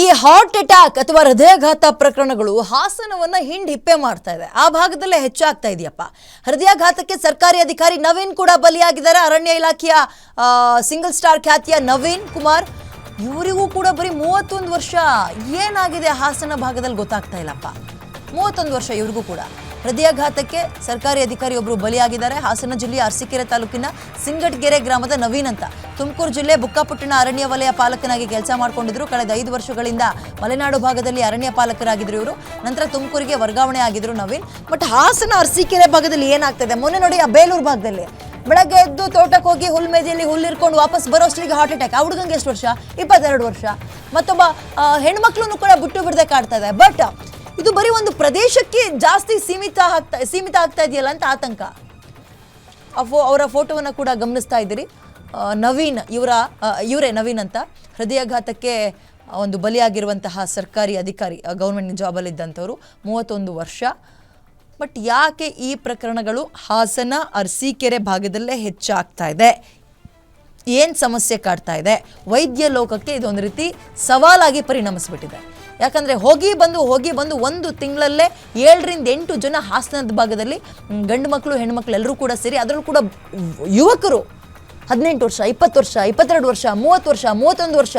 ಈ heart attack ಅಥವಾ ಹೃದಯಾಘಾತ ಪ್ರಕರಣಗಳು ಹಾಸನವನ್ನ ಹಿಂಡ್ ಹಿಪ್ಪೆ ಮಾಡ್ತಾ ಇದೆ. ಆ ಭಾಗದಲ್ಲೇ ಹೆಚ್ಚಾಗ್ತಾ ಇದೆಯಪ್ಪ. ಹೃದಯಾಘಾತಕ್ಕೆ ಸರ್ಕಾರಿ ಅಧಿಕಾರಿ ನವೀನ್ ಕೂಡ ಬಲಿಯಾಗಿದ್ದಾರೆ. ಅರಣ್ಯ ಇಲಾಖೆಯ ಸಿಂಗಲ್ ಸ್ಟಾರ್ ಖ್ಯಾತಿಯ ನವೀನ್ ಕುಮಾರ್. ಇವರಿಗೂ ಕೂಡ ಬರೀ ಮೂವತ್ತೊಂದು ವರ್ಷ ಏನಾಗಿದೆ ಹಾಸನ ಭಾಗದಲ್ಲಿ ಗೊತ್ತಾಗ್ತಾ ಇಲ್ಲಪ್ಪ. ಮೂವತ್ತೊಂದು ವರ್ಷ ಇವ್ರಿಗೂ ಕೂಡ. ಹೃದಯಾಘಾತಕ್ಕೆ ಸರ್ಕಾರಿ ಅಧಿಕಾರಿಯೊಬ್ಬರು ಬಲಿಯಾಗಿದ್ದಾರೆ. ಹಾಸನ ಜಿಲ್ಲೆಯ ಅರಸೀಕೆರೆ ತಾಲೂಕಿನ ಸಿಂಗಟ್ಗೆರೆ ಗ್ರಾಮದ ನವೀನ್ ಅಂತ. ತುಮಕೂರು ಜಿಲ್ಲೆ ಬುಕ್ಕಾಪಟ್ಟಣ ಅರಣ್ಯ ವಲಯ ಪಾಲಕನಾಗಿ ಕೆಲಸ ಮಾಡಿಕೊಂಡಿದ್ರು. ಕಳೆದ ಐದು ವರ್ಷಗಳಿಂದ ಮಲೆನಾಡು ಭಾಗದಲ್ಲಿ ಅರಣ್ಯ ಪಾಲಕರಾಗಿದ್ರು ಇವರು. ನಂತರ ತುಮಕೂರಿಗೆ ವರ್ಗಾವಣೆ ಆಗಿದ್ರು ನವೀನ್. ಬಟ್ ಹಾಸನ ಅರಸೀಕೆರೆ ಭಾಗದಲ್ಲಿ ಏನಾಗ್ತದೆ? ಮೊನ್ನೆ ನೋಡಿ ಆ ಬೇಲೂರು ಭಾಗದಲ್ಲಿ. ಬೆಳಗ್ಗೆ ಎದ್ದು ತೋಟಕ್ಕೆ ಹೋಗಿ ಹುಲ್ ಮೇಜೆಯಲ್ಲಿ ಹುಲ್ಲು ಇರ್ಕೊಂಡು ವಾಪಸ್ ಬರೋಷ್ಟಿಗೆ ಹಾರ್ಟ್ ಅಟ್ಯಾಕ್ ಆ ಹುಡುಗಂಗೆ ಎಷ್ಟು ವರ್ಷ? ಇಪ್ಪತ್ತೆರಡು ವರ್ಷ. ಮತ್ತೊಬ್ಬ ಹೆಣ್ಮಕ್ಳು ಕೂಡ ಬಿಟ್ಟು ಬಿಡದೆ ಕಾಡ್ತಾ ಇದೆ. ಬಟ್ ಇದು ಬರೀ ಒಂದು ಪ್ರದೇಶಕ್ಕೆ ಜಾಸ್ತಿ ಸೀಮಿತ ಆಗ್ತಾ ಸೀಮಿತ ಆಗ್ತಾ ಇದೆಯಲ್ಲ ಅಂತ ಆತಂಕ. ಫೋ, ಅವರ ಫೋಟೋವನ್ನು ಕೂಡ ಗಮನಿಸ್ತಾ ಇದ್ದೀರಿ. ನವೀನ್, ಇವರ ಇವರೇ ನವೀನ್ ಅಂತ. ಹೃದಯಾಘಾತಕ್ಕೆ ಒಂದು ಬಲಿಯಾಗಿರುವಂತಹ ಸರ್ಕಾರಿ ಅಧಿಕಾರಿ ಗೌರ್ಮೆಂಟ್ ಜಾಬಲ್ಲಿದ್ದಂಥವರು, ಮೂವತ್ತೊಂದು ವರ್ಷ. ಬಟ್ ಯಾಕೆ ಈ ಪ್ರಕರಣಗಳು ಹಾಸನ, ಅರಸೀಕೆರೆ ಭಾಗದಲ್ಲೇ ಹೆಚ್ಚಾಗ್ತಾ ಇದೆ? ಏನು ಸಮಸ್ಯೆ ಕಾಡ್ತಾ ಇದೆ? ವೈದ್ಯ ಲೋಕಕ್ಕೆ ಇದೊಂದು ರೀತಿ ಸವಾಲಾಗಿ ಪರಿಣಮಿಸ್ಬಿಟ್ಟಿದೆ. ಯಾಕಂದರೆ ಹೋಗಿ ಬಂದು ಹೋಗಿ ಬಂದು ಒಂದು ತಿಂಗಳಲ್ಲೇ ಏಳರಿಂದ ಎಂಟು ಜನ ಹಾಸನದ ಭಾಗದಲ್ಲಿ ಗಂಡು ಮಕ್ಕಳು ಹೆಣ್ಮಕ್ಳು ಎಲ್ಲರೂ ಕೂಡ ಸೇರಿ, ಅದರಲ್ಲೂ ಕೂಡ ಯುವಕರು ಹದಿನೆಂಟು ವರ್ಷ, ಇಪ್ಪತ್ತು ವರ್ಷ, ಇಪ್ಪತ್ತೆರಡು ವರ್ಷ, ಮೂವತ್ತು ವರ್ಷ, ಮೂವತ್ತೊಂದು ವರ್ಷ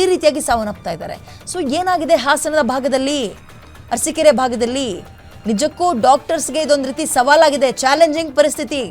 ಈ ರೀತಿಯಾಗಿ ಸಾವನ್ನಪ್ತಾ ಇದ್ದಾರೆ. ಸೊ ಏನಾಗಿದೆ ಹಾಸನದ ಭಾಗದಲ್ಲಿ? ಅರಸೀಕೆರೆ ಭಾಗದಲ್ಲಿ ನಿಜಕ್ಕೂ ಡಾಕ್ಟರ್ಸ್ಗೆ ಇದೊಂದು ರೀತಿ ಸವಾಲಾಗಿದೆ ಚಾಲೆಂಜಿಂಗ್ ಪರಿಸ್ಥಿತಿ.